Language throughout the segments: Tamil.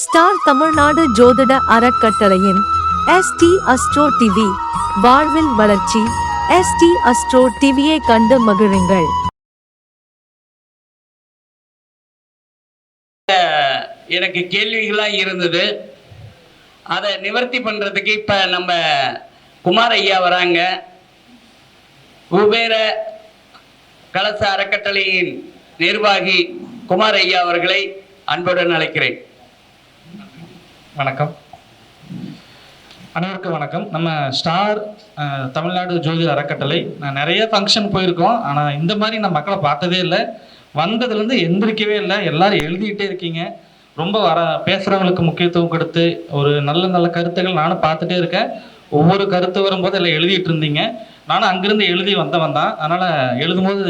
ஸ்டார் தமிழ்நாடு ஜோதிட அறக்கட்டளையின் எஸ்டி அஸ்ட்ரோ டிவி வாழ்வில் வளர்ச்சி எஸ்டி அஸ்ட்ரோ டிவியை கண்டு மகிழுங்கள். எனக்கு கேள்விகளாக இருந்தது. அதை நிவர்த்தி பண்ணுறதுக்கு இப்போ நம்ம குமார் ஐயா வராங்க. குபேர கலச அறக்கட்டளையின் நிர்வாகி குமார் ஐயா அவர்களை அன்புடன் அழைக்கிறேன். வணக்கம். அனைவருக்கும் வணக்கம். நம்ம ஸ்டார் தமிழ்நாடு ஜோதி அறக்கட்டளை. நான் நிறைய ஃபங்க்ஷன் போயிருக்கோம். ஆனால் இந்த மாதிரி நான் மக்களை பார்த்ததே இல்லை. வந்ததுலேருந்து எந்திரிக்கவே இல்லை. எல்லாரும் எழுதிக்கிட்டே இருக்கீங்க. ரொம்ப வர பேசுகிறவங்களுக்கு முக்கியத்துவம் கொடுத்து ஒரு நல்ல நல்ல கருத்துக்கள் நானும் பார்த்துட்டே இருக்கேன். ஒவ்வொரு கருத்து வரும்போது எல்லாம் எழுதிட்டு இருந்தீங்க. நானும் அங்கேருந்து எழுதி வந்தவன் தான். அதனால் எழுதும்போது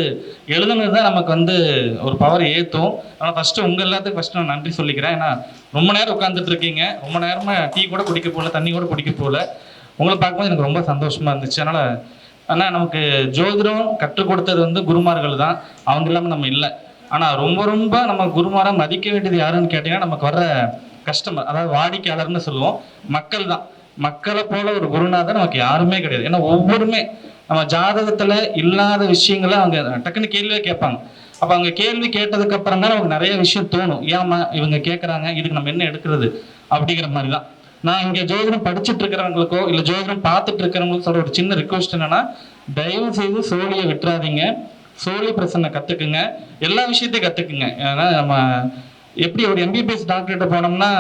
எழுதுனது தான் நமக்கு வந்து ஒரு பவர் ஏற்றும் ஆனால் ஃபஸ்ட்டு உங்கள் எல்லாத்துக்கும் ஃபஸ்ட்டு நான் நன்றி சொல்லிக்கிறேன். ஏன்னா ரொம்ப நேரம் உட்காந்துட்டு இருக்கீங்க. ரொம்ப நேரமாக டீ கூட குடிக்க போகல தண்ணி கூட குடிக்க போகல. உங்களை பார்க்கும்போது எனக்கு ரொம்ப சந்தோஷமாக இருந்துச்சு. அதனால் ஆனால் நமக்கு ஜோதிடம் கற்றுக் கொடுத்தது வந்து குருமார்கள் தான். அவங்க இல்லாமல் நம்ம இல்லை. ஆனால் ரொம்ப ரொம்ப நம்ம குருமாராக மதிக்க வேண்டியது யாருன்னு கேட்டிங்கன்னா நமக்கு வர்ற கஸ்டமர் அதாவது வாடிக்கையாளர்னு சொல்லுவோம். மக்கள் தான். மக்களை போல ஒரு குருநாதர் நமக்கு யாருமே கிடையாது. ஏன்னா ஒவ்வொருமே நம்ம ஜாதகத்துல இல்லாத விஷயங்களை அவங்க டக்குன்னு கேள்வியே கேட்பாங்க. அப்ப அவங்க கேள்வி கேட்டதுக்கு அப்புறம் தான் நமக்கு நிறைய விஷயம் தோணும். ஏமா இவங்க கேட்கறாங்க இதுக்கு நம்ம என்ன எடுக்கிறது? அப்படிங்கிற மாதிரி தான் நான் இங்க ஜோதிடம் படிச்சுட்டு இருக்கிறவங்களுக்கோ இல்ல ஜோதிடம் பார்த்துட்டு இருக்கிறவங்களுக்கு சொல்ற ஒரு சின்ன ரிக்வஸ்ட் என்னன்னா தயவு செய்து சோழியை விட்டுறாதீங்க. சோழி பிரசனை கத்துக்குங்க. எல்லா விஷயத்தையும் கத்துக்குங்க. ஏன்னா நம்ம எப்படி ஒரு எம்பிபிஎஸ் டாக்டர்கிட்ட போனோம்னா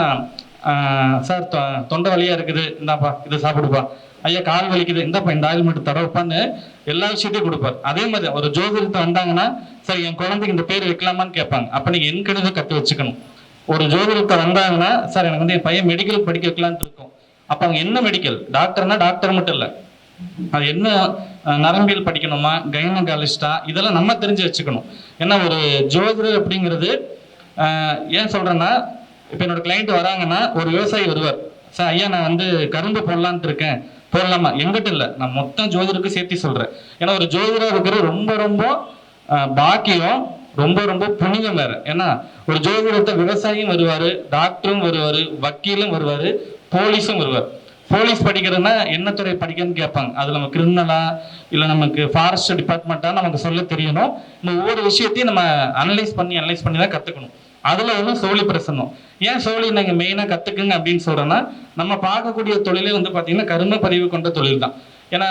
சார் தொ- தொண்டை வலியா இருக்குது. இந்தாப்பா இதை சாப்பிடுப்பா. ஐயா கால் வலிக்குது. இந்தப்பா இந்த ஆயில் மட்டும் தடவைப்பான்னு எல்லா விஷயத்தையும் கொடுப்பார். அதே மாதிரி ஒரு ஜோதிடத்தை வந்தாங்கன்னா சார் என் குழந்தைக்கு இந்த பேர் வைக்கலாமான்னு கேட்பாங்க. அப்ப நீங்க என் கணிதம் கத்து வச்சுக்கணும். ஒரு ஜோதிடத்தை வந்தாங்கன்னா சார் எனக்கு வந்து என் பையன் மெடிக்கல் படிக்க வைக்கலான்ட்டு இருக்கும். அப்ப அவங்க என்ன மெடிக்கல் டாக்டர்னா டாக்டர் மட்டும் இல்லை. அது என்ன நரம்பியல் படிக்கணுமா? கைனகாலிஸ்டா இதெல்லாம் நம்ம தெரிஞ்சு வச்சுக்கணும். ஏன்னா ஒரு ஜோதிடர் அப்படிங்கிறது ஏன் சொல்றேன்னா இப்போ என்னோட கிளைண்ட் வராங்கன்னா ஒரு விவசாயி வருவார். சார் ஐயா நான் வந்து கரும்பு போடலான்ட்டு இருக்கேன். போடலாமா எங்கிட்ட இல்லை. நான் மொத்தம் ஜோதிடருக்கு சேர்த்து சொல்கிறேன் ஏன்னா ஒரு ஜோதிடர் இருக்கிற ரொம்ப ரொம்ப பாக்கியம் ரொம்ப ரொம்ப புனிதம் வேற. ஏன்னா ஒரு ஜோதிடத்தை விவசாயியும் வருவார் டாக்டரும் வருவார் வக்கீலும் வருவார் போலீஸும் வருவார். போலீஸ் படிக்கிறதுனா என்ன துறை படிக்கணும்னு கேட்பாங்க. அது நம்ம கிரிமினலா இல்லை நமக்கு ஃபாரஸ்ட் டிபார்ட்மெண்ட்டாக நமக்கு சொல்ல தெரியணும். இந்த ஒவ்வொரு விஷயத்தையும் நம்ம அனலைஸ் பண்ணி அனலைஸ் பண்ணி தான் கற்றுக்கணும் அதில் வந்து சோழி பிரசன்னம். ஏன் சோழி நாங்கள் மெயினாக கற்றுக்குங்க அப்படின்னு சொல்கிறேன்னா நம்ம பார்க்கக்கூடிய தொழிலே வந்து பார்த்திங்கன்னா கரும பதிவு கொண்ட தொழில் தான். ஏன்னா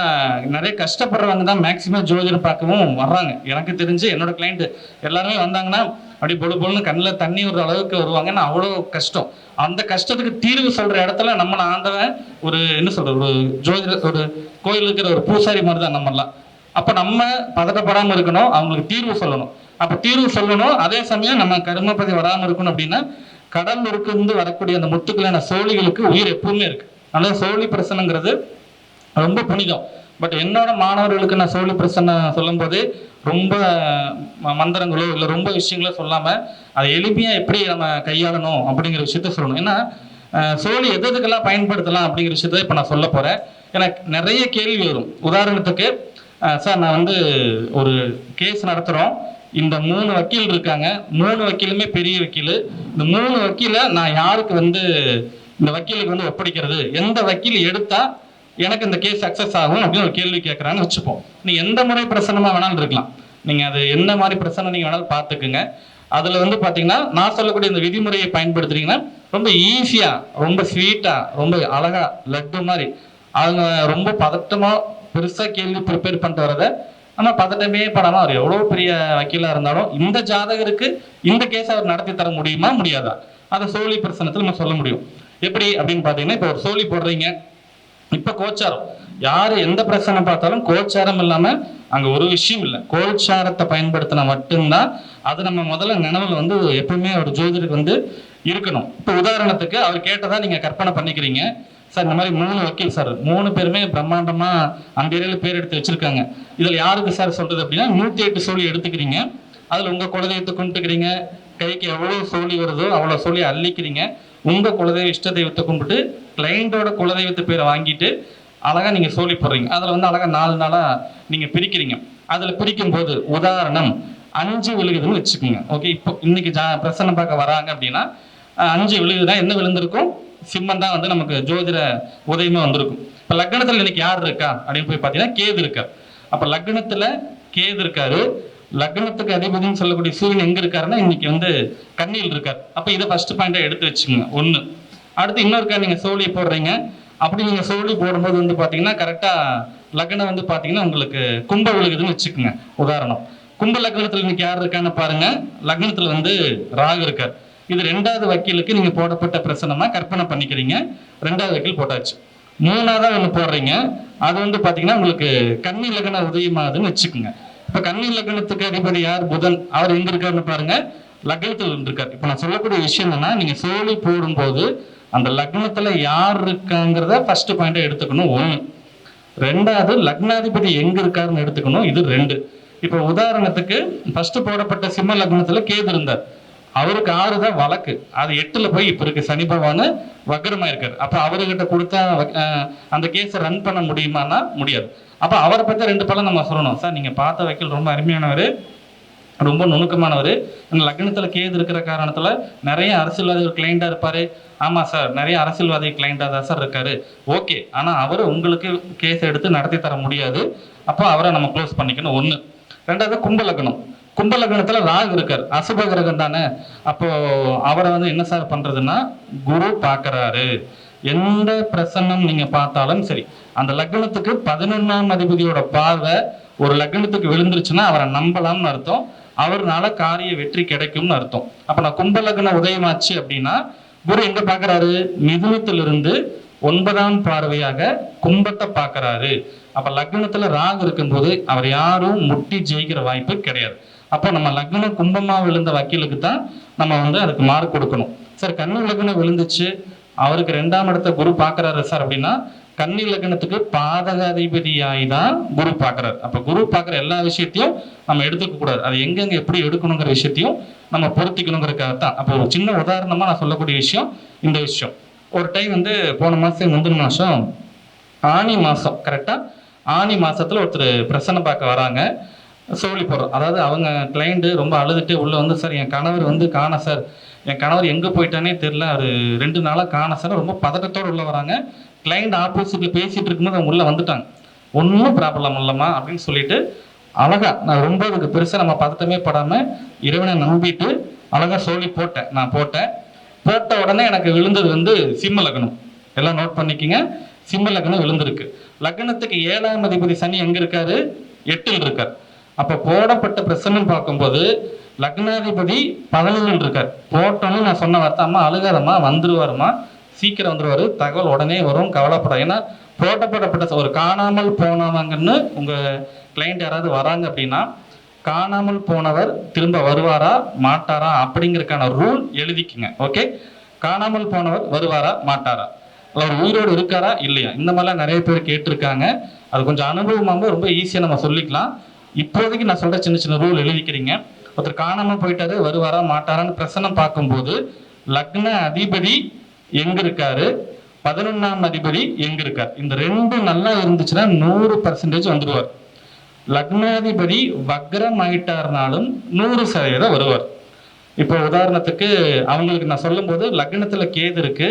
நிறைய கஷ்டப்படுறவங்க தான் மேக்சிமம் ஜோதிடம் பார்க்கவும் வர்றாங்க. எனக்கு தெரிஞ்சு என்னோட கிளைண்ட் எல்லாருமே வந்தாங்கன்னா அப்படி பொழு பொழுன்னு கண்ணில் தண்ணி விடுற அளவுக்கு வருவாங்கன்னு அவ்வளோ கஷ்டம். அந்த கஷ்டத்துக்கு தீர்வு சொல்கிற இடத்துல நம்மளை ஆண்டவன் ஒரு என்ன சொல்கிற ஒரு ஜோதிட ஒரு கோயில் இருக்கிற ஒரு பூசாரி மாதிரி தான் நம்மலாம் அப்போ நம்ம பதட்டப்படாமல் இருக்கணும் அவங்களுக்கு தீர்வு சொல்லணும். அப்போ தீர்வு சொல்லணும் அதே சமயம் நம்ம கருமப்பதி வராமல் இருக்கணும் அப்படின்னா கடல் இருந்து வரக்கூடிய அந்த முத்துக்களான சோழிகளுக்கு உயிர் எப்பவுமே இருக்கு. அதனால சோழி பிரசனங்கிறது ரொம்ப புனிதம். பட் என்னோட மாணவர்களுக்கு நான் சோழி பிரசன்ன சொல்லும்போது ரொம்ப ம- மந்திரங்களோ இல்லை ரொம்ப விஷயங்களோ சொல்லாம அதை எளிமையா எப்படி நம்ம கையாளணும் அப்படிங்கிற விஷயத்த சொல்லணும். ஏன்னா சோழி எது எதுக்கெல்லாம் பயன்படுத்தலாம் அப்படிங்கிற விஷயத்த இப்போ நான் சொல்ல போறேன். எனக்கு நிறைய கேள்வி வரும். உதாரணத்துக்கு சார் நான் வந்து ஒரு கேஸ் நடத்துகிறோம் இந்த மூணு வக்கீல் இருக்காங்க. மூணு வக்கீலுமே பெரிய வக்கீல். இந்த மூணு வக்கீலை நான் யாருக்கு வந்து இந்த வக்கீலுக்கு வந்து ஒப்படைக்கிறது? எந்த வக்கீல் எடுத்தால் எனக்கு இந்த கேஸ் சக்சஸ் ஆகும் அப்படின்னு ஒரு கேள்வி கேட்குறான்னு வச்சுப்போம். நீ எந்த முறை பிரசனமாக வேணாலும் இருக்கலாம். நீங்கள் அது என்ன மாதிரி பிரச்சனை நீங்கள் வேணாலும் பார்த்துக்குங்க. அதில் வந்து பார்த்தீங்கன்னா நான் சொல்லக்கூடிய இந்த விதிமுறையை பயன்படுத்துறீங்கன்னா ரொம்ப ஈஸியாக ரொம்ப ஸ்வீட்டாக ரொம்ப அழகாக லட்டு மாதிரி அவங்க ரொம்ப பதட்டமாக பெருசாக கேள்வி ப்ரிப்பேர் பண்ணிட்டு வரத ஆனால் பதட்டமே படாம அவர் எவ்வளோ பெரிய வக்கீலாக இருந்தாலும் இந்த ஜாதகருக்கு இந்த கேஸ் அவர் நடத்தி தர முடியுமா முடியாதா? அதை சோழி பிரசனத்தில் நம்ம சொல்ல முடியும். எப்படி அப்படின்னு பார்த்தீங்கன்னா இப்போ ஒரு சோழி போடுறீங்க. இப்போ கோச்சாரம். யார் எந்த பிரச்சனை பார்த்தாலும் கோச்சாரம் இல்லாமல் அங்கே ஒரு விஷயம் இல்லை. கோச்சாரத்தை பயன்படுத்தினா மட்டும்தான் அது நம்ம முதல்ல நினைவில் வந்து எப்பவுமே ஒரு ஜோதிடருக்கு வந்து இருக்கணும். இப்போ உதாரணத்துக்கு அவர் கேட்டதா நீங்கள் கற்பனை பண்ணிக்கிறீங்க. சார் இந்த மாதிரி மூணு வக்கீல் சார் மூணு பேருமே பிரம்மாண்டமா அந்த ஏரியால பேர் எடுத்து வச்சிருக்காங்க. இதுல யாருக்கு சார் சொல்றது அப்படின்னா நூத்தி எட்டு சோழி எடுத்துக்கிறீங்க. அதுல உங்க குலதெய்வத்தை கும்பிட்டுக்கிறீங்க. கைக்கு எவ்வளவு சோழி வருதோ அவ்வளவு சோழி அள்ளிக்கிறீங்க. உங்க குலதெய்வ இஷ்ட தெய்வத்தை கும்பிட்டு கிளைண்டோட குலதெய்வத்து பேரை வாங்கிட்டு அழகா நீங்க சோழி போடுறீங்க. அதுல வந்து அழகா நாலு நாளா நீங்க பிரிக்கிறீங்க. அதுல பிரிக்கும் போது உதாரணம் அஞ்சு விழுகுதுன்னு வச்சுக்கோங்க. ஓகே இப்போ இன்னைக்கு ஜா பிரசன்னம் பார்க்க வராங்க அப்படின்னா அஞ்சு விழுகுதுன்னா என்ன விழுந்திருக்கும்? சிம்மம் தான் வந்து நமக்கு ஜோதிட உதயமா வந்திருக்கும். இப்போ லக்னத்தில் இன்னைக்கு யார் இருக்கா? அப்படின்னு போய் பார்த்தீங்கன்னா கேது இருக்கார். அப்போ லக்னத்தில் கேது இருக்காரு. லக்னத்துக்கு அதிபதினு சொல்லக்கூடிய சூரியன் எங்க இருக்காருன்னா இன்னைக்கு வந்து கண்ணியில் இருக்கார். அப்போ இதை ஃபர்ஸ்ட் பாயிண்டா எடுத்து வச்சுங்க ஒன்று அடுத்து இன்னொருக்கா நீங்க சோழி போடுறீங்க. அப்படி நீங்க சோழி போடும்போது வந்து பாத்தீங்கன்னா கரெக்டா லக்னம் வந்து பாத்தீங்கன்னா உங்களுக்கு கும்ப விழுகுதுன்னு வச்சுக்கோங்க. உதாரணம். கும்ப லக்னத்துல இன்னைக்கு யார் இருக்கான்னு பாருங்க. லக்னத்துல வந்து ராகு இருக்கார். இது ரெண்டாவது வக்கீலுக்கு நீங்க போடப்பட்ட பிரசனமா கற்பனை பண்ணிக்கிறீங்க. ரெண்டாவது வக்கீல் போட்டாச்சு. மூணாவதாக ஒன்று போடுறீங்க. அது வந்து பாத்தீங்கன்னா உங்களுக்கு கன்னி லக்ன உதயமாகுதுன்னு வச்சுக்கோங்க. இப்ப கன்னி லக்னத்துக்கு அதிபதி யார்? புதன். அவர் எங்க இருக்காருன்னு பாருங்க. லக்னத்தில் இருக்கார் இப்ப நான் சொல்லக்கூடிய விஷயம் என்னன்னா நீங்க சோழி போடும்போது அந்த லக்னத்துல யார் இருக்காங்கிறத ஃபர்ஸ்ட் பாயிண்டா எடுத்துக்கணும். ஒண்ணு. ரெண்டாவது லக்னாதிபதி எங்க இருக்காருன்னு எடுத்துக்கணும். இது ரெண்டு. இப்போ உதாரணத்துக்கு ஃபர்ஸ்ட் போடப்பட்ட சிம்ம லக்னத்துல கேது இருந்தார். அவருக்கு ஆறு தான் வழக்கு. அது எட்டுல போய் இப்ப இருக்கு. சனி பகவான் வக்கரமா இருக்காரு. அப்ப அவர்கிட்ட கொடுத்தா அந்த கேஸை ரன் பண்ண முடியுமான்னா முடியாது. அப்ப அவரை பத்தி ரெண்டு பழம் நம்ம சொல்லணும். சார் நீங்க பார்த்த வக்கீல் ரொம்ப அருமையானவர் ரொம்ப நுணுக்கமானவர். லக்னத்தில் கேது இருக்கிற காரணத்தில் நிறைய அரசியல்வாதிகள் கிளைண்டாக இருப்பார். ஆமாம் சார் நிறைய அரசியல்வாதி கிளைண்டாக தான் சார் இருக்காரு. ஓகே. ஆனால் அவர் உங்களுக்கு கேஸ் எடுத்து நடத்தி தர முடியாது. அப்போ அவரை நம்ம க்ளோஸ் பண்ணிக்கணும். ஒன்று ரெண்டாவது கும்ப லக்னம் கும்பலகணத்தில் ராகு இருக்கார். அசுப கிரகம் தானே. அப்போ அவரை வந்து என்ன சார் பண்றதுன்னா குரு பார்க்கறாரு. எந்த பிரசன்னம் நீங்க பார்த்தாலும் சரி. அந்த லக்னத்துக்கு பதினொன்னாம் அதிபதியோட பார்வை ஒரு லக்னத்துக்கு விழுந்துருச்சுன்னா அவரை நம்பலாம்னு அர்த்தம். அவர்னால காரிய வெற்றி கிடைக்கும்னு அர்த்தம். அப்ப நான் கும்பலக்ன உதயமாச்சு அப்படின்னா குரு எங்க பார்க்கறாரு? மிதுனத்திலிருந்து ஒன்பதாம் பார்வையாக கும்பத்தை பார்க்கறாரு. அப்ப லக்னத்துல ராகு இருக்கும்போது அவர் யாரும் முட்டி ஜெயிக்கிற வாய்ப்பு கிடையாது. அப்போ நம்ம லக்னம் கும்பமாக விழுந்த வக்கீலுக்கு தான் நம்ம வந்து அதுக்கு மார்க் கொடுக்கணும். சார் கன்னி லக்னம் விழுந்துச்சு. அவருக்கு ரெண்டாம் இடத்த குரு பார்க்குறாரு சார் அப்படின்னா கன்னி லக்னத்துக்கு பாதகாதிபதியாய் தான் குரு பார்க்குறாரு. அப்போ குரு பார்க்குற எல்லா விஷயத்தையும் நம்ம எடுத்துக்க கூடாது. அது எங்கெங்க எப்படி எடுக்கணுங்கிற விஷயத்தையும் நம்ம பொருத்திக்கணுங்கிறக்காக தான் அப்போ ஒரு சின்ன உதாரணமாக நான் சொல்லக்கூடிய விஷயம் இந்த விஷயம். ஒரு டைம் வந்து போன மாதம் முந்தின மாதம் ஆனி மாதம் கரெக்டாக ஆனி மாதத்தில் ஒருத்தர் பிரசனை பார்க்க வராங்க. சோழி போடுறோம் அதாவது அவங்க கிளைண்ட்டு ரொம்ப அழுதுட்டு உள்ளே வந்து சார் என் கணவர் வந்து காண சார். என் கணவர் எங்கே போயிட்டானே தெரில அவர் ரெண்டு நாளாக காண சார். ரொம்ப பதட்டத்தோடு உள்ளே வராங்க. கிளைண்ட் ஆப்போசிட்டில் பேசிகிட்டு இருக்கும்போது அவங்க உள்ளே வந்துட்டாங்க. ஒன்றும் ப்ராப்ளம் இல்லைம்மா அப்படின்னு சொல்லிட்டு அழகா நான் ரொம்ப அதுக்கு பெருசாக நம்ம பதட்டமே படாமல் இறைவனை நம்பிட்டு அழகாக சோழி போட்டேன். நான் போட்டேன். போட்ட உடனே எனக்கு விழுந்தது வந்து சிம்ம லக்னம். எல்லாம் நோட் பண்ணிக்கிங்க. சிம்ம லக்னம் விழுந்திருக்கு. லக்னத்துக்கு ஏழாம் அதிபதி சனி எங்கே இருக்காரு? எட்டில் இருக்கார். அப்ப போடப்பட்ட பிரசனம் பார்க்கும்போது லக்னாதிபதி பதினொன்று இருக்கார் போட்டோன்னு நான் சொன்ன வார்த்தை அம்மா அழுகாதம்மா வந்துருவாருமா சீக்கிரம் வந்துருவாரு. தகவல் உடனே வரும். கவலைப்பட ஏன்னா போட்டப்படப்பட்ட ஒரு காணாமல் போனவங்கன்னு உங்க கிளைண்ட் யாராவது வராங்க அப்படின்னா காணாமல் போனவர் திரும்ப வருவாரா மாட்டாரா அப்படிங்கிறதுக்கான ரூல் எழுதிக்குங்க. ஓகே காணாமல் போனவர் வருவாரா மாட்டாரா? அவர் உயிரோடு இருக்காரா இல்லையா? இந்த மாதிரிலாம் நிறைய பேர் கேட்டிருக்காங்க. அது கொஞ்சம் அனுபவமாக ரொம்ப ஈஸியாக நம்ம சொல்லிக்கலாம். இப்போதைக்கு நான் சொல்ற சின்ன சின்ன ரூல் எழுதிக்கிறீங்க. ஒருத்தர் காணாமல் போயிட்டாரு வருவாரா மாட்டாரான்னு பிரசனம் பார்க்கும்போது லக்ன அதிபதி எங்க இருக்காரு? பதினொன்னாம் அதிபதி எங்க இருக்கார்? இந்த ரெண்டு நல்லா இருந்துச்சுன்னா நூறு பர்சன்டேஜ் வந்துடுவார் லக்னாதிபதி வக்ரம் ஆயிட்டார்னாலும் நூறு சதவீதம் வருவார். இப்போ உதாரணத்துக்கு அவங்களுக்கு நான் சொல்லும்போது லக்னத்தில் கேது இருக்கு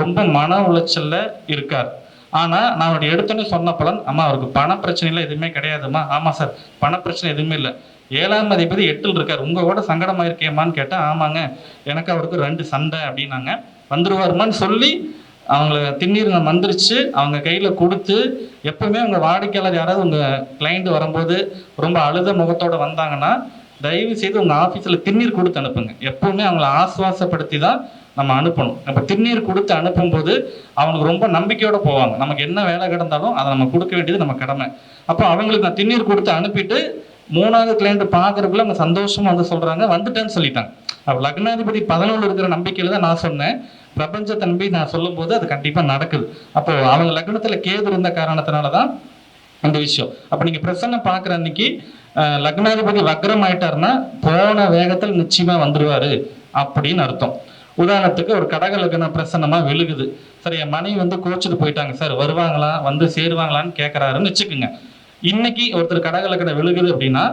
ரொம்ப மன உளைச்சல்ல இருக்கார். ஆனால் நான் அவருடைய எடுத்தோன்னே சொன்ன பலன் அம்மா அவருக்கு பண பிரச்சனைலாம் எதுவுமே கிடையாதும்மா. ஆமாம் சார். பண பிரச்சனை எதுவுமே இல்லை. ஏழாம் அதிபதி எட்டில் இருக்கார். உங்கள் கூட சங்கடமாக இருக்கேம்மான்னு கேட்டால் ஆமாங்க. எனக்கு அவருக்கு ரெண்டு சண்டை அப்படின்னாங்க. வந்துருவாருமான்னு சொல்லி அவங்கள திண்ணீர் மந்திரிச்சு அவங்க கையில் கொடுத்து எப்பவுமே உங்கள் வாடிக்கையாளர் யாராவது உங்கள் கிளைண்ட் வரும்போது ரொம்ப அழுத முகத்தோடு வந்தாங்கன்னா தயவு செய்து உங்கள் ஆஃபீஸில் திண்ணீர் கொடுத்து அனுப்புங்க. எப்பவுமே அவங்கள ஆசுவாசப்படுத்தி தான் நம்ம அனுப்பணும். அப்ப திண்ணீர் கொடுத்து அனுப்பும்போது அவங்களுக்கு ரொம்ப நம்பிக்கையோடு போவாங்க. நமக்கு என்ன வேலை கிடந்தாலும் அதை நம்ம கொடுக்க வேண்டியது நம்ம கடமை. அப்போ அவங்களுக்கு நான் திண்ணீர் கொடுத்து அனுப்பிட்டு மூணாவது கிளைண்ட் பார்க்கறதுக்குள்ள அவங்க சந்தோஷமாக வந்து சொல்கிறாங்க வந்துட்டேன்னு சொல்லிட்டாங்க. அப்போ லக்னாதிபதி பதினொன்று இருக்கிற நம்பிக்கையில் தான் நான் சொன்னேன். பிரபஞ்சத்தை நம்பி நான் சொல்லும்போது அது கண்டிப்பாக நடக்குது. அப்போ அவங்க லக்னத்தில் கேது இருந்த காரணத்தினால தான் அந்த விஷயம். அப்போ நீங்கள் பிரசன்ன பார்க்குற அன்னைக்கு லக்னாதிபதி வக்ரம் ஆயிட்டாருன்னா போன வேகத்தில் நிச்சயமா வந்துடுவாரு அப்படின்னு அர்த்தம். உதாரணத்துக்கு ஒரு கடக லக்னம் பிரசன்னமா விழுகுது. சரி என் மனைவி வந்து கோச்சிட்டு போயிட்டாங்க சார். வருவாங்களா? வந்து சேருவாங்களான்னு கேட்கறாருன்னு வச்சுக்கோங்க. இன்னைக்கு ஒருத்தர் கடக லக்னம் விழுகுது அப்படின்னா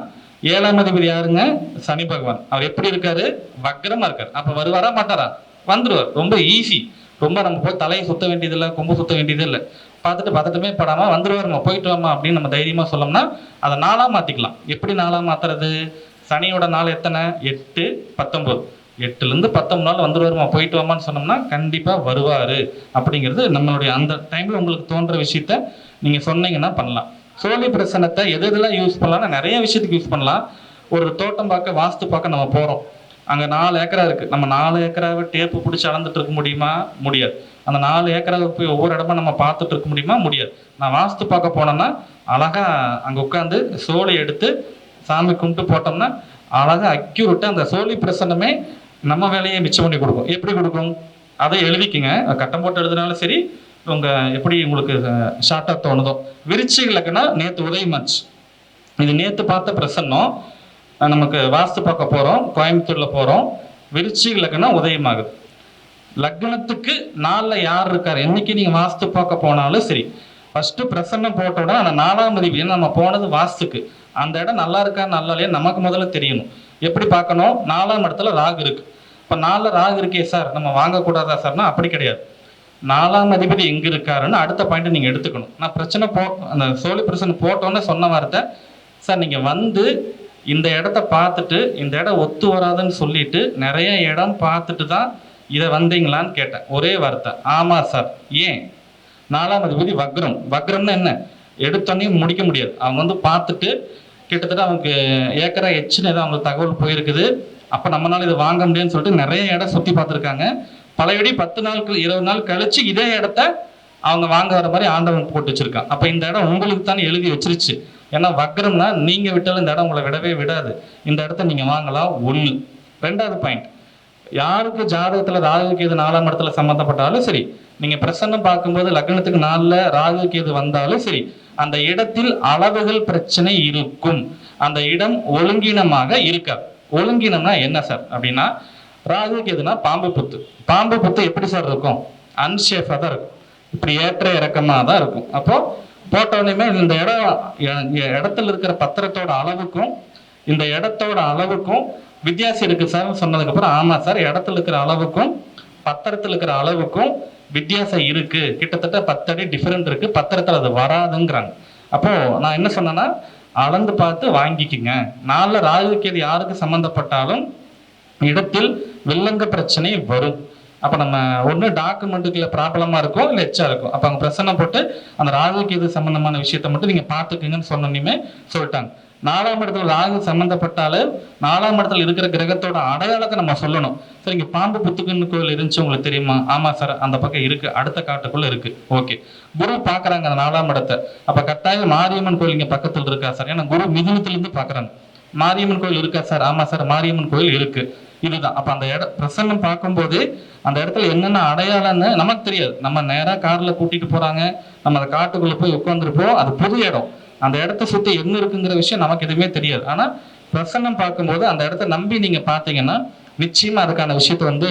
ஏழாம் அதிபதி யாருங்க? சனி பகவான். அவர் எப்படி இருக்காரு? வக்ரமா இருக்காரு. அப்ப வருவாரா மாட்டாரா? வந்துடுவார் ரொம்ப ஈஸி ரொம்ப நம்ம போய் தலையை சுத்த வேண்டியதில்லை கொம்பு சுத்த வேண்டியதில்லை பார்த்துட்டு பதட்டமே படாமல் வந்துடுவாருமா போயிட்டு வாமா அப்படின்னு நம்ம தைரியமாக சொல்லோம்னா அதை நாளாக மாற்றிக்கலாம் எப்படி நாளாக மாற்றுறது சனியோட நாள் எத்தனை? எட்டு பத்தொம்பது. எட்டுலேருந்து பத்தொம்பது நாள் வந்துருவாருமா போயிட்டு வாமான்னு சொன்னோம்னா கண்டிப்பாக வருவார் அப்படிங்கிறது நம்மளுடைய அந்த டைமில் உங்களுக்கு தோன்ற விஷயத்த நீங்கள் சொன்னீங்கன்னா பண்ணலாம். சோழி பிரசனத்தை எது எதெல்லாம் யூஸ் பண்ணலாம்னா நிறைய விஷயத்துக்கு யூஸ் பண்ணலாம். ஒரு தோட்டம் பார்க்க வாஸ்து பார்க்க நம்ம போகிறோம் அங்கே நாலு ஏக்கரா இருக்குது நம்ம நாலு ஏக்கராவை டேப்பு பிடிச்சி அளந்துட்டு இருக்க முடியுமா? முடியாது. அந்த நாலு ஏக்கராவை போய் ஒவ்வொரு இடமா நம்ம பார்த்துட்டு இருக்க முடியுமா? முடியாது. நான் வாஸ்து பார்க்க போனேன்னா அழகாக அங்கே உட்காந்து சோலை எடுத்து சாமி கும்பிட்டு போட்டோம்னா அழகாக அக்யூரேட்டாக அந்த சோழி பிரசன்னமே நம்ம வேலையை மிச்சம் பண்ணி கொடுக்கும். எப்படி கொடுக்கும்? அதை எழுதிக்கிங்க. கட்டம் போட்டு எழுதினாலும் சரி உங்கள் எப்படி உங்களுக்கு ஷார்ட்டாக தோணுதோ. விரிச்சி லக்னா நேற்று உதயமாச்சு இது நேற்று பார்த்த பிரசன்னம். நமக்கு வாஸ்து பார்க்க போகிறோம் கோயம்புத்தூரில் போகிறோம் விருச்சிக லக்னம் உதயமாகுது. லக்னத்துக்கு நாளில் யார் இருக்கார்? என்னைக்கு நீங்கள் வாஸ்து பார்க்க போனாலும் சரி. ஃபஸ்ட்டு பிரசன்னம் போட்ட உடனே அந்த நாலாம் மதிப்பு நம்ம போனது வாஸ்துக்கு. அந்த இடம் நல்லா இருக்கா நல்லா இல்லையா நமக்கு முதல்ல தெரியணும். எப்படி பார்க்கணும்? நாலாம் இடத்துல ராகு இருக்குது இப்போ நாலில் ராகு இருக்கே சார் நம்ம வாங்கக்கூடாதா சார்னா அப்படி கிடையாது. நாலாம் அதிபதி எங்கே இருக்காருன்னு அடுத்த பாயிண்ட் நீங்கள் எடுத்துக்கணும். நான் பிரச்சனை போ அந்த சோழி பிரச்சனை போட்டோன்னே சொன்ன வார்த்தை சார் நீங்கள் வந்து இந்த இடத்த பார்த்துட்டு இந்த இடம் ஒத்து வராதுன்னு சொல்லிட்டு நிறைய இடம் பார்த்துட்டு தான் இதை வந்தீங்களான்னு கேட்டேன். ஒரே வார்த்தை ஆமாம் சார். ஏன்? நாலாம் அதிபதி வக்ரம். வக்ரம்னா என்ன? எடுத்தோன்னே முடிக்க முடியாது. அவங்க வந்து பார்த்துட்டு கிட்டத்தட்ட அவங்க ஏக்கரா எச்சுன்னு ஏதோ அவங்களுக்கு தகவல் போயிருக்குது. அப்போ நம்மளால இதை வாங்க முடியும்னு சொல்லிட்டு நிறைய இடம் சுற்றி பார்த்துருக்காங்க. பழையபடி பத்து நாளுக்கு இருபது நாள் கழிச்சு இதே இடத்த அவங்க வாங்க வர மாதிரி ஆண்டவன் போட்டு வச்சிருக்கான். அப்போ இந்த இடம் உங்களுக்கு தானே எழுதி வச்சிருச்சு. ஏன்னா வக்கரம்னா நீங்கள் விட்டாலும் இந்த இடம் உங்களை விடவே விடாது. இந்த இடத்த நீங்கள் வாங்கலாம் ஒன்று ரெண்டாவது பாயிண்ட் யாருக்கு ஜாதகத்தில் ராகு கேது நாலாம் இடத்துல சம்மந்தப்பட்டாலும் சரி நீங்கள் பிரசன்னம் பார்க்கும்போது லக்னத்துக்கு நாளில் ராகு கேது வந்தாலும் சரி அந்த இடத்தில் அளவுகள் பிரச்சனை இருக்கும். அந்த இடம் ஒழுங்கினமாக இருக்காது ஒழுங்கினம்னா என்ன சார்? அப்படின்னா ராகு கேதுனா பாம்பு புத்து. பாம்பு புத்து எப்படி சார் இருக்கும்? அன்ஷேஃபாக தான் இருக்கும். இப்படி ஏற்ற இறக்கமாக தான் இருக்கும். அப்போது போட்ட இந்த இடம் இடத்துல இருக்கிற பத்திரத்தோட அளவுக்கும் இந்த இடத்தோட அளவுக்கும் வித்தியாசம் இருக்குது சார் சொன்னதுக்கப்புறம் ஆமாம் சார் இடத்துல இருக்கிற அளவுக்கும் பத்திரத்தில் இருக்கிற அளவுக்கும் வித்தியாசம் இருக்குது கிட்டத்தட்ட பத்தடி டிஃப்ரெண்ட் இருக்குது பத்திரத்தில் அது வராதுங்கிறாங்க. அப்போது நான் என்ன சொன்னேன்னா அளந்து பார்த்து வாங்கிக்கிங்க. நாளில் ராகு யாருக்கு சம்மந்தப்பட்டாலும் இடத்தில் வில்லங்க பிரச்சனை வரும். அப்போ நம்ம ஒன்று டாக்குமெண்ட்டுக்குள்ள ப்ராப்ளமாக இருக்கும் இல்லை எச்சா இருக்கும் அப்போ அவங்க பிரச்சனை போட்டு அந்த ராகுக்கு இது சம்மந்தமான விஷயத்தை மட்டும் நீங்கள் பார்த்துக்குங்கன்னு சொன்னோன்னே சொல்லிட்டாங்க. நாலாம் இடத்துல ராகு சம்மந்தப்பட்டாலே நாலாம் இடத்துல இருக்கிற கிரகத்தோட அடையாளத்தை நம்ம சொல்லணும். சார் இங்கே பாம்பு புத்துக்குன்னு கோயில் இருந்துச்சு உங்களுக்கு தெரியுமா? ஆமாம் சார் அந்த பக்கம் இருக்குது அடுத்த காட்டுக்குள்ளே இருக்குது ஓகே. குரு பார்க்குறாங்க அந்த நாலாம் இடத்தை. அப்போ கட்டாயம் மாரியம்மன் கோயில் இங்கே பக்கத்தில் இருக்கா சார்? ஏன்னா குரு மிதுனத்துலேருந்து பார்க்குறாங்க. மாரியம்மன் கோயில் இருக்கா சார்? ஆமாம் சார் மாரியம்மன் கோயில் இருக்குது இதுதான். அப்போ அந்த இடம் பிரசன்னம் பார்க்கும்போது அந்த இடத்துல என்னென்ன அடையாளம்னு நமக்கு தெரியாது. நம்ம நேராக காரில் கூட்டிகிட்டு போகிறாங்க நம்ம அந்த காட்டுக்குள்ளே போய் உட்காந்துருப்போம் அது புது இடம். அந்த இடத்த சுற்றி என்ன இருக்குங்கிற விஷயம் நமக்கு எதுவுமே தெரியாது. ஆனால் பிரசன்னம் பார்க்கும்போது அந்த இடத்த நம்பி நீங்கள் பார்த்தீங்கன்னா நிச்சயமா அதுக்கான விஷயத்த வந்து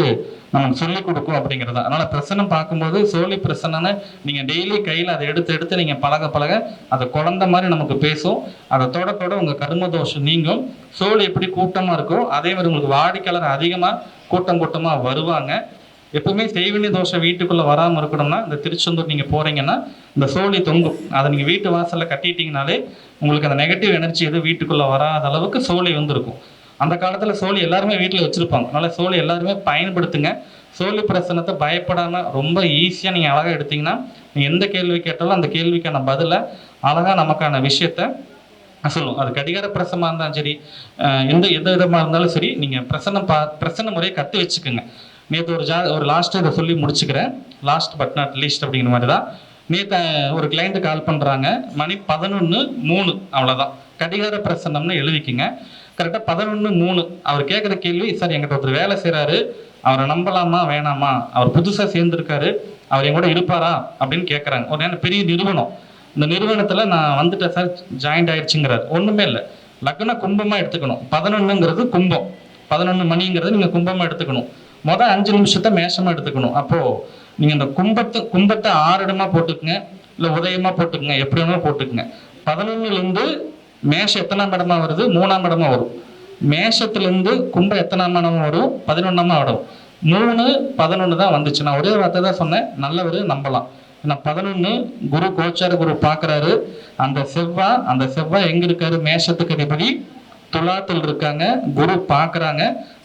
நம்ம சொல்லிக் கொடுக்கும் அப்படிங்கிறது. அதனால பிரசனம் பார்க்கும்போது சோழி பிரசன்னன்னு நீங்க டெய்லி கையில அதை எடுத்து எடுத்து நீங்க பழக பழக அதை குழந்தை மாதிரி நமக்கு பேசும். அதை தொட தொட உங்க கர்ம தோஷம் நீங்கும். சோழி எப்படி கூட்டமா இருக்கோ அதே மாதிரி உங்களுக்கு வாடிக்கையாளர் அதிகமா கூட்டம் கூட்டமா வருவாங்க. எப்பவுமே செய்வினி தோஷம் வீட்டுக்குள்ள வராமல் இருக்கணும்னா இந்த திருச்செந்தூர் நீங்க போறீங்கன்னா இந்த சோழி தொங்கும். அதை நீங்க வீட்டு வாசல்ல கட்டிட்டீங்கனாலே உங்களுக்கு அந்த நெகட்டிவ் எனர்ஜி எதுவும் வீட்டுக்குள்ள வராத அளவுக்கு சோழி வந்து இருக்கும் அந்த காலத்தில் சோழி எல்லாருமே வீட்டில் வச்சுருப்பாங்க. அதனால் சோழி எல்லாருமே பயன்படுத்துங்க. சோழி பிரசனத்தை பயப்படாமல் ரொம்ப ஈஸியாக நீங்கள் அழகாக எடுத்தீங்கன்னா நீங்கள் எந்த கேள்வி கேட்டாலும் அந்த கேள்விக்கான பதிலை அழகாக நமக்கான விஷயத்த சொல்லும். அது கடிகார பிரசமாக இருந்தாலும் சரி எந்த எந்த விதமாக இருந்தாலும் சரி நீங்கள் பிரசன்னம் பா பிரசன்ன முறையை கற்று வச்சுக்கோங்க. நேற்று ஒரு ஜா ஒரு லாஸ்ட்டு இதை சொல்லி முடிச்சுக்கிறேன். லாஸ்ட் பட் நாட் லீஸ்ட் அப்படிங்கிற மாதிரி தான் நேற்று ஒரு கிளைண்ட் கால் பண்ணுறாங்க மணி பதினொன்று மூணு அவ்வளோதான் கடிகார பிரசன்னம்னு எழுதிக்கிங்க. கரெக்டாக பதினொன்று மூணு. அவர் கேட்குற கேள்வி சார் எங்கிட்ட ஒருத்தர் வேலை செய்கிறாரு அவரை நம்பலாமா வேணாமா? அவர் புதுசாக சேர்ந்துருக்காரு. அவர் எங்கூட இருப்பாரா? அப்படின்னு கேட்குறாங்க ஒரு நேரம் பெரிய நிறுவனம். இந்த நிறுவனத்தில் நான் வந்துட்டேன் சார் ஜாயிண்ட் ஆயிடுச்சுங்கிறார். ஒன்றுமே இல்லை. லக்னம் கும்பமாக எடுத்துக்கணும். பதினொன்றுங்கிறது கும்பம். பதினொன்று மணிங்கிறது நீங்கள் கும்பமாக எடுத்துக்கணும். மொதல் அஞ்சு நிமிஷத்தை மேஷமாக எடுத்துக்கணும். அப்போது நீங்கள் இந்த கும்பத்தை கும்பத்தை ஆறிடமாக போட்டுக்குங்க இல்லை உதயமாக போட்டுக்குங்க எப்படி வேணாலும் போட்டுக்குங்க. பதினொன்னுலேருந்து மேஷம் எத்தனாம் இடமா வருது? மூணாம் இடமா வரும். மேஷத்துலேருந்து கும்பம் எத்தனாம் இடம் வரும்? பதினொன்றாம் இடம் மூணு பதினொன்று தான் வந்துச்சு. நான் ஒரே வார்த்தை தான் சொன்னேன். நல்லவர் நம்பலாம். ஏன்னா பதினொன்று குரு கோச்சார குரு பார்க்குறாரு அந்த செவ்வாய் அந்த செவ்வாய் எங்கே இருக்காரு? மேஷத்துக்கு அதிபதி துலாத்தில் இருக்காங்க குரு பார்க்குறாங்க.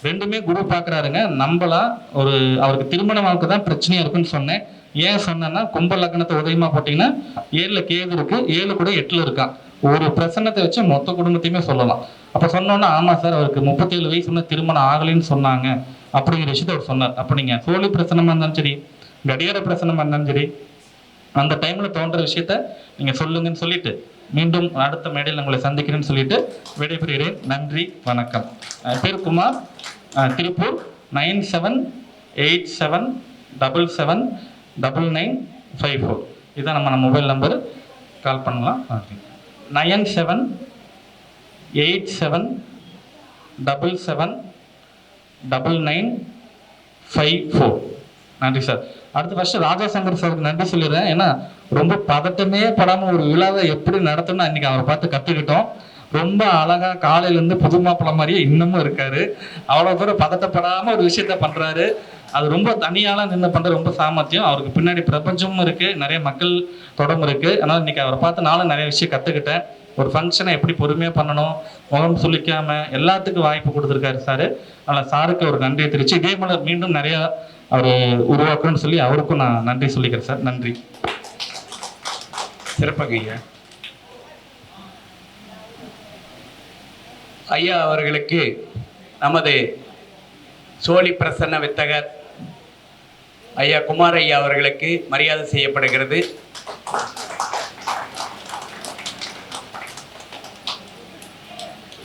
ரெண்டுமே குரு பார்க்குறாருங்க. நம்மளா ஒரு அவருக்கு திருமணமாவுக்கு தான் பிரச்சனையாக இருக்குன்னு சொன்னேன். ஏன் சொன்னேன்னா கும்ப லக்னத்தை உதயமா போட்டிங்கன்னா ஏழில் கேது இருக்கு ஏழு கூட எட்டில் இருக்கான் ஒரு பிரசன்னத்தை வச்சு மொத்த குடும்பத்தையுமே சொல்லலாம். அப்போ சொன்னோன்னா ஆமாம் சார் அவருக்கு முப்பத்தேழு வயசுல திருமணம் ஆகலைன்னு சொன்னாங்க. அப்படிங்கிற விஷயத்த அவர் சொன்னார். அப்போ நீங்கள் சோழி பிரசனமாக இருந்தாலும் சரி கடிகார பிரசனமாக இருந்தாலும் சரி அந்த டைமில் தோன்ற விஷயத்த நீங்கள் சொல்லுங்கன்னு சொல்லிட்டு மீண்டும் அடுத்த மேடையில் உங்களை சந்திக்கிறேன்னு சொல்லிட்டு விடைபெறுகிறேன். நன்றி வணக்கம். அஹ் பேர் Kumar. Tiruppur nine seven eight seven double seven double nine five four. இதான் நம்ம மொபைல் நம்பர். கால் பண்ணலாம். Nine seven eight seven double seven double nine five four. நன்றி சார். அடுத்து ஃபர்ஸ்ட் ராஜா சங்கர் சாருக்கு நன்றி சொல்லிடுறேன். ஏன்னா ரொம்ப பதட்டமே படாமல் ஒரு விழாவை எப்படி நடத்தணும் அன்னைக்கு அவரை பார்த்து கற்றுக்கிட்டோம் ரொம்ப அழகா காலையிலேருந்து புது மாப்பிள்ள மாதிரியே இன்னமும் இருக்காரு. அவ்வளோ பேர் பதட்டப்படாமல் ஒரு விஷயத்த பண்ணுறாரு அது ரொம்ப தனியால நின்று பண்ணுற ரொம்ப சாமர்த்தியம். அவருக்கு பின்னாடி பிரபஞ்சமும் இருக்குது நிறைய மக்கள் தொடர்பு இருக்குது அதனால் இன்னைக்கு அவரை பார்த்து நானும் நிறைய விஷயம் கற்றுக்கிட்டேன் ஒரு ஃபங்க்ஷனை எப்படி பொறுமையாக பண்ணணும் முகம் சுளிக்காமல் எல்லாத்துக்கும் வாய்ப்பு கொடுத்துருக்காரு சார். அதனால் சாருக்கு ஒரு நன்றியை தெரிவிச்சு இதே மாதிரி மீண்டும் நிறையா அவர் உருவாக்கணும்னு சொல்லி அவருக்கும் நான் நன்றி சொல்லிக்கிறேன் சார். நன்றி. சிறப்பாக ஐயா. ஐயா அவர்களுக்கு நமது சோழி பிரசன்ன வித்தகர் ஐயா குமார் ஐயா அவர்களுக்கு மரியாதை செய்யப்படுகிறது.